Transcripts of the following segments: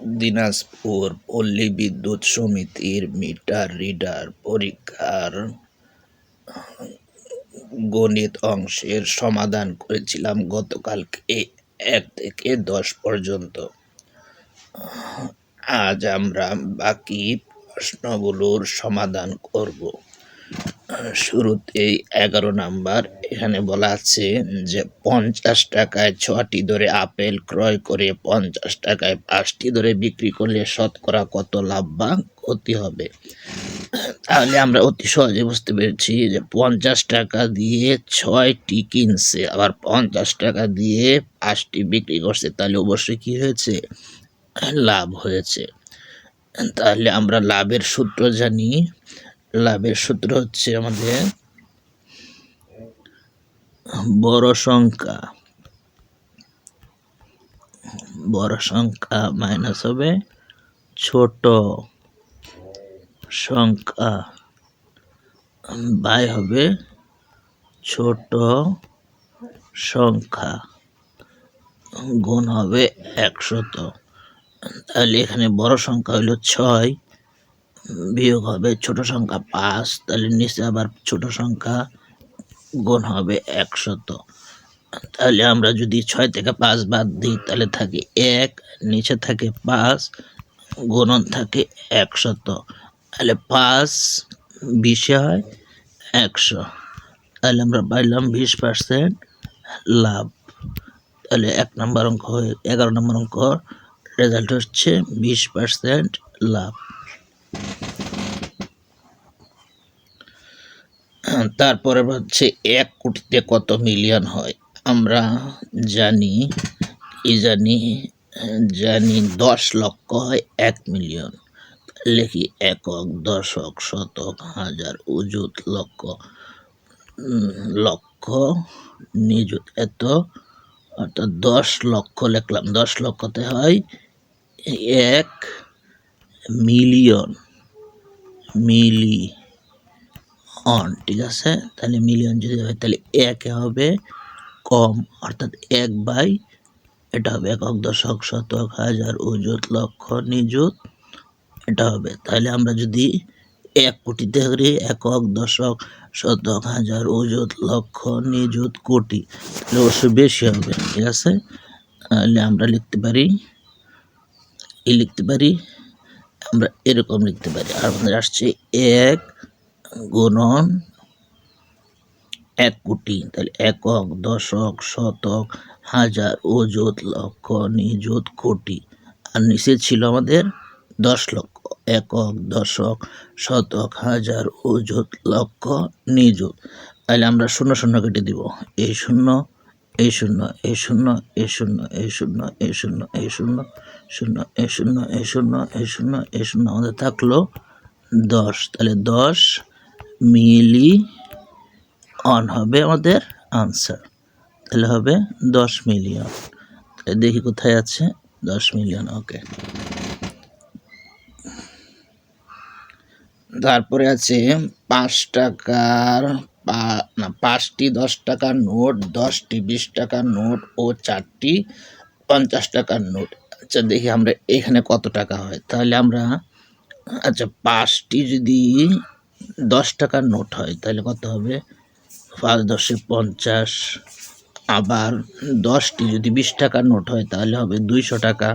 দিনাজপুর পল্লী বিদ্যুৎ সমিতির মিটার রিডার পরীক্ষার গণিত অংশের সমাধান করেছিলাম গতকালকে এক থেকে দশ পর্যন্ত। আজ আমরা বাকি প্রশ্নগুলোর সমাধান করব। শুরুতেই এগারো নাম্বার, এখানে বলা আছে যে পঞ্চাশ টাকায় ছটি ধরে আপেল ক্রয় করে পঞ্চাশ টাকায় পাঁচটি ধরে বিক্রি করলে শতকরা কত লাভ বা ক্ষতি হবে? তাহলে আমরা অতি সহজে বুঝতে পেরেছি যে পঞ্চাশ টাকা দিয়ে ছয়টি কিনছে, আবার পঞ্চাশ টাকা দিয়ে পাঁচটি বিক্রি করছে, তাহলে অবশ্যই কি হয়েছে? লাভ হয়েছে। তাহলে আমরা লাভের সূত্র জানি। লাভের সূত্র হচ্ছে আমাদের বড় সংখ্যা। বড় সংখ্যা মাইনাস হবে ছোট সংখ্যা বাই হবে ছোট সংখ্যা গুণ হবে একশত। তাহলে এখানে বড় সংখ্যা হলো ছয়। বিয়োগ হবে ছোট সংখ্যা পাঁচ, তাহলে নিচে আবার ছোট সংখ্যা গুণ হবে একশত। তাহলে আমরা যদি ছয় থেকে পাঁচ বাদ দিই, তাহলে থাকে এক, নিচে থাকে পাঁচ, গুণন থাকে একশত। তাহলে পাঁচ বিশে হয় একশো। তাহলে আমরা পাইলাম বিশ পার্সেন্ট লাভ। তাহলে এক নম্বর অঙ্ক হয়ে এগারো নম্বর অঙ্ক রেজাল্ট হচ্ছে বিশ পার্সেন্ট লাভ। তারপরে হচ্ছে এক কোটিতে কত মিলিয়ন হয়? আমরা জানি, কি জানি জানি দশ লক্ষ হয় এক মিলিয়ন। লেখি একক, দশক, শতক, হাজার, উজুত, লক্ষ। লক্ষ, নিযুত এত, অর্থাৎ দশ লক্ষ লিখলাম। দশ লক্ষতে হয় এক মিলিয়ন। মিলি অন ঠিক আছে? তাহলে মিলিয়ন যদি হয়, তাহলে একে হবে কম, অর্থাৎ এক বাই, এটা হবে একক দশক শতক, হাজার উজুত, লক্ষ, নিযুত, এটা হবে। তাহলে আমরা যদি এক কোটিতে করি, একক দশক শতক, হাজার অযুত লক্ষ, নিযুত, কোটি, তাহলে অবশ্যই বেশি হবে, ঠিক আছে? তাহলে আমরা লিখতে পারি, এই লিখতে পারি, আমরা এরকম লিখতে পারি। আর আমাদের আসছে এক গুণন এক কোটি তাহলে একক দশক শতক হাজার অযুত লক্ষ নিযুত কোটি আর নিচে ছিল আমাদের দশ লক্ষ একক দশক শতক হাজার অযুত লক্ষ নিযুত তাহলে আমরা শূন্য শূন্য কেটে দিব এই শূন্য এই শূন্য এই শূন্য এই শূন্য এই শূন্য এই শূন্য এই শূন্য শূন্য এই শূন্য এই শূন্য এই শূন্য এই শূন্য আমাদের থাকল দশ তাহলে দশ মিলি অন হবে আমাদের আনসার তাহলে হবে দশ মিলিয়ন দেখি কোথায় আছে দশ মিলিয়ন ওকে তারপরে আছে পাঁচ টাকার না, পাঁচটি, দশ টাকার নোট, দশটি, বিশ টাকার নোট ও চারটি, পঞ্চাশ টাকার নোট। আচ্ছা দেখি আমরা এখানে কত টাকা হয়। তাহলে আমরা আচ্ছা পাঁচটি যদি দশ টাকার নোট হয়, তাহলে কত হবে? পাঁচ দশে পঞ্চাশ, আবার দশটি যদি বিশ টাকার নোট হয়, তাহলে হবে দুইশো টাকা।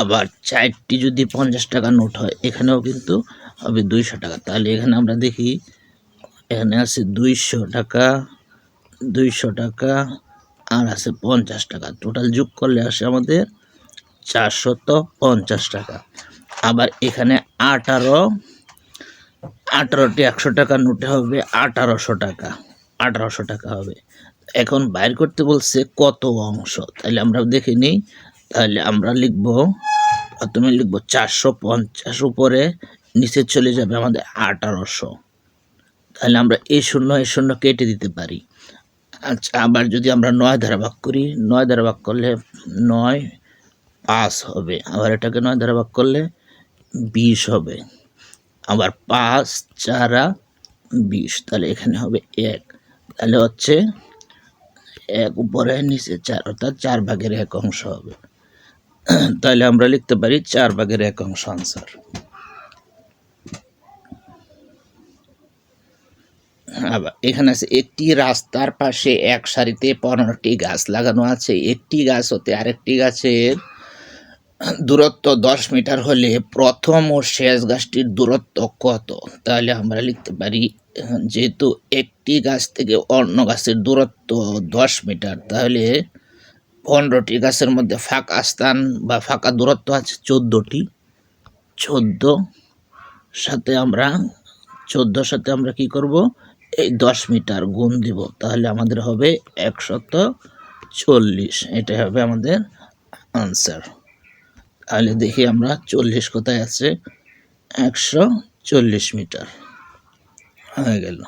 আবার চারটি যদি পঞ্চাশ টাকা নোট হয়, এখানেও কিন্তু হবে দুইশো টাকা। তাহলে এখানে আমরা দেখি, এখানে আছে দুইশো টাকা দুইশো টাকা, আর আছে পঞ্চাশ টাকা। টোটাল যোগ করলে আসে আমাদের চারশত পঞ্চাশ টাকা। আবার এখানে আঠারো আঠারোটি একশো টাকা নোটে হবে আঠারোশো টাকা আঠারোশো টাকা হবে। এখন বাইর করতে বলছে কত অংশ? তাহলে আমরা দেখে নিই। তাহলে আমরা লিখব, প্রথমে লিখব চারশো পঞ্চাশ, উপরে নিচে চলে যাবে আমাদের আঠারোশো। তাহলে আমরা এই শূন্য এই শূন্য কেটে দিতে পারি। আচ্ছা আবার যদি আমরা নয় ধারা ভাগ করি, নয় ধারা ভাগ করলে নয় পাঁচ হবে। আবার এটাকে নয় ধারা ভাগ করলে বিশ হবে। আবার পাঁচ, চারা বিশ, তাহলে এখানে হবে এক। তাহলে হচ্ছে এক, উপরে, নিচে চার, অর্থাৎ চার ভাগের এক অংশ হবে। তাহলে আমরা লিখতে পারি চার ভাগের এক অংশ আনসার আবার এখানে আছে, একটি রাস্তার পাশে এক সারিতে পনেরোটি গাছ লাগানো আছে। একটি গাছ হতে আরেকটি গাছের দূরত্ব দশ মিটার হলে প্রথম ও শেষ গাছটির দূরত্ব কত? তাহলে আমরা লিখতে পারি, যেহেতু একটি গাছ থেকে অন্য গাছের দূরত্ব দশ মিটার, তাহলে পনেরোটি গাছের মধ্যে ফাঁকা স্থান বা ফাঁকা দূরত্ব আছে চোদ্দোটি। চোদ্দ সাথে আমরা চোদ্দোর সাথে আমরা কি করব? এই দশ মিটার গুণ দিব, তাহলে আমাদের হবে একশত চল্লিশ। এটাই হবে আমাদের আনসার তাহলে দেখি আমরা চল্লিশ কোথায় আছে? একশো চল্লিশ মিটার। হয়ে গেল।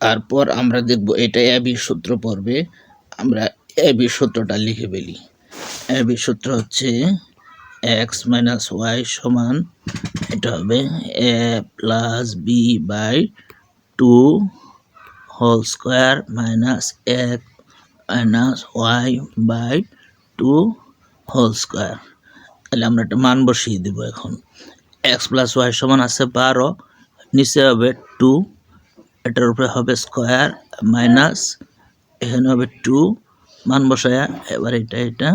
তারপর আমরা দেখব এটা এবি সূত্র পড়বে। আমরা এবি সূত্রটা লিখে ফেলি। এবি সূত্র হচ্ছে এক্স মাইনাস ওয়াই সমান, এটা হবে a plus b by two whole square minus এক minus y by two whole square তাহলে আমরা একটা মান বসিয়ে দেবো এখন। এক্স প্লাস ওয়াই সমান আছে বারো, নিচে হবে টু এটার উপরে হবে স্কোয়ার মাইনাস এখানে হবে টু মান বসায়া এবার এটা এটা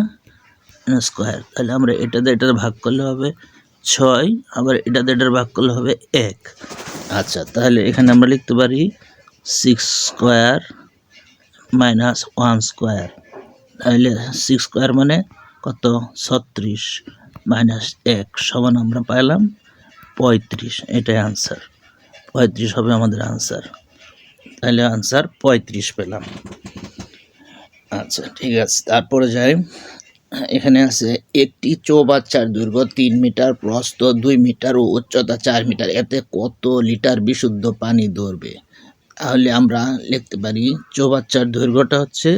স্কোয়ার তাহলে আমরা এটাতে এটার ভাগ করলে হবে ছয়, আবার এটাতে এটার ভাগ করলে হবে এক। আচ্ছা তাহলে এখানে আমরা লিখতে পারি six square minus one square তাহলে সিক্স স্কোয়ার মানে কত? ছত্রিশ। মাইনাস এক সমান আমরা পাইলাম পঁয়ত্রিশ, এটাই আনসার পঁয়ত্রিশ হবে আমাদের আনসার তাহলে আনসার পঁয়ত্রিশ পেলাম। আচ্ছা ঠিক আছে। তারপরে যাই। এখানে আছে, একটি চৌবাচ্চার দৈর্ঘ্য তিন মিটার, প্রস্থ দুই মিটার ও উচ্চতা চার মিটার। এতে কত লিটার বিশুদ্ধ পানি ধরবে? তাহলে আমরা লিখতে পারি, চৌবাচ্চার দৈর্ঘ্যটা হচ্ছে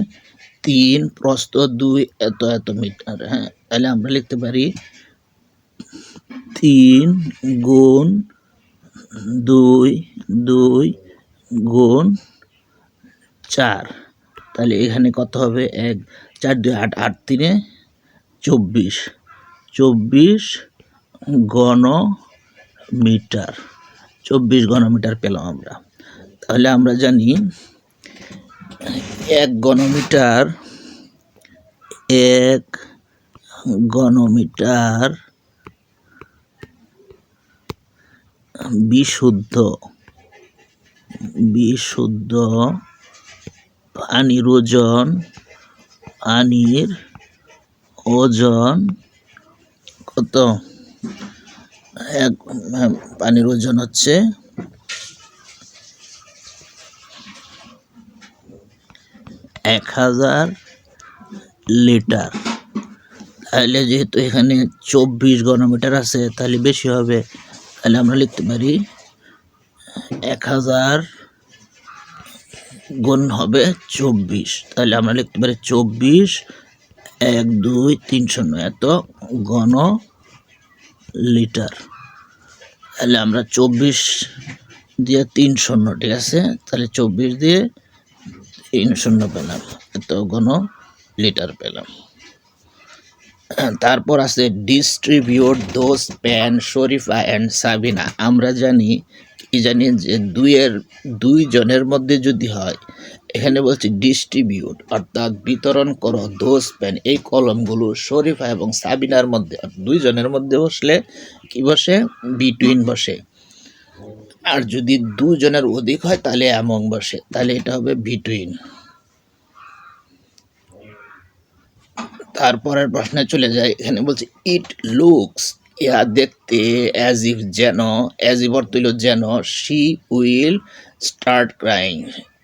তিন, প্রস্থ দুই, এত এত মিটার। হ্যাঁ তাহলে আমরা লিখতে পারি তিন গুণ দুই দুই গুণ চার। তাহলে এখানে কত হবে? এক, চার, দুই, আট আট, তিনে চব্বিশ। চব্বিশ ঘন মিটার চব্বিশ ঘনমিটার পেলাম আমরা। তাহলে আমরা জানি এক ঘনমিটার এক ঘনমিটার বিশুদ্ধ বিশুদ্ধ পানির ওজন পানির ওজন কত? এক, পানির ওজন হচ্ছে এক হাজার লিটার। তাহলে যেহেতু এখানে চব্বিশ ঘনমিটার আছে, তাহলে বেশি হবে। তাহলে আমরা লিখতে পারি, এক হাজার গুণ হবে চব্বিশ। তাহলে আমরা লিখতে পারি চব্বিশ, এক, দুই, তিন, শূন্য। এত ঘন লিটার। তাহলে আমরা চব্বিশ দিয়ে তিন, শূন্য, ঠিক আছে? তাহলে চব্বিশ দিয়ে তিন, শূন্য পেলাম। এত ঘন লিটার পেলাম। তারপর আছে ডিস্ট্রিবিউট দোস প্যান শরীফা অ্যান্ড সাবিনা আমরা জানি, কি জানি যে দুইয়ের দুই জনের মধ্যে যদি হয়, এখানে বলছি ডিস্ট্রিবিউট অর্থাৎ বিতরণ করো দোষ পেন এই কলমগুলো শরীফা এবং সাবিনার মধ্যে দুইজনের মধ্যে বসলে কি বসে? বিটুইন বসে। আর যদি দুজনের অধিক হয়, তাহলে অ্যামং বসে। তাহলে এটা হবে বিটুইন তারপরের প্রশ্নে চলে যায় এখানে বলছে ইট লুকস ইয়া দেখতে অ্যাজ ইফ যেন অ্যাজ ইফ অর্থ হইল যেন she will start crying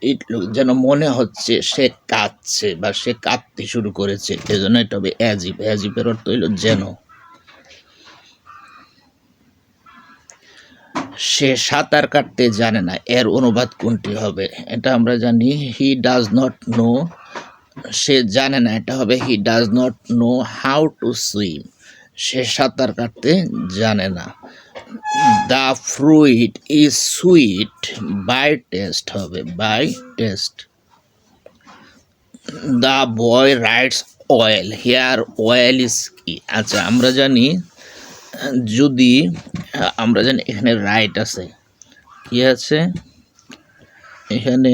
it look যেন মনে হচ্ছে সে কাঁদছে বা সে কাঁদতে শুরু করেছে। এজন্য এটা হবে অ্যাজ ইফ অ্যাজ ইফের অর্থ হইল যেন। সে সাঁতার কাটতে জানে না, এর অনুবাদ কোনটি হবে? এটা আমরা জানি হি ডাজ নট নো সে জানে না এটা হবে। He does not know how to swim সে সাঁতার কাটতে জানে না। The fruit is sweet by taste হবে by taste the boy writes oil hair oil is কি আচ্ছা আমরা জানি, যদি, আমরা জানি এখানে রাইট আছে। কি আছে? এখানে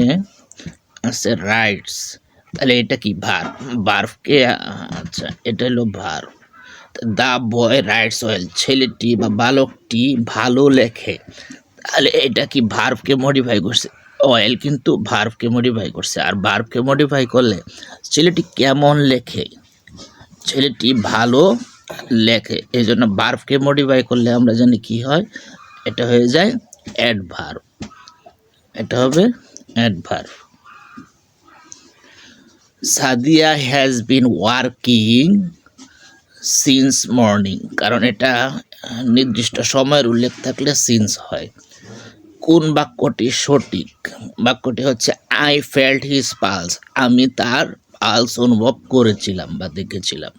আছে রাইটস তাহলে এটা কি? ভার বার্ফকে আচ্ছা এটা হলো ভার দা বয় রাইটস অয়েল ছেলেটি বা বালকটি ভালো লেখে। তাহলে এটা কি ভার্ভকে মডিফাই করছে? অয়েল কিন্তু ভার্ভকে মডিফাই করছে। আর ভার্ভকে মডিফাই করলে ছেলেটি কেমন লেখে? ছেলেটি ভালো লেখে। এই জন্য ভার্ভকে মডিফাই করলে আমরা জানি কি হয়? এটা হয়ে যায় অ্যাডভার্ব এটা হবে adverb Sadia has been working since morning কারণ এটা নির্দিষ্ট সময়ের উল্লেখ থাকলে সিন্স হয়। কোন বাক্যটি সঠিক? বাক্যটি হচ্ছে আই ফেল্ট হিজ পালস আমি তার পালস অনুভব করেছিলাম বা দেখেছিলাম।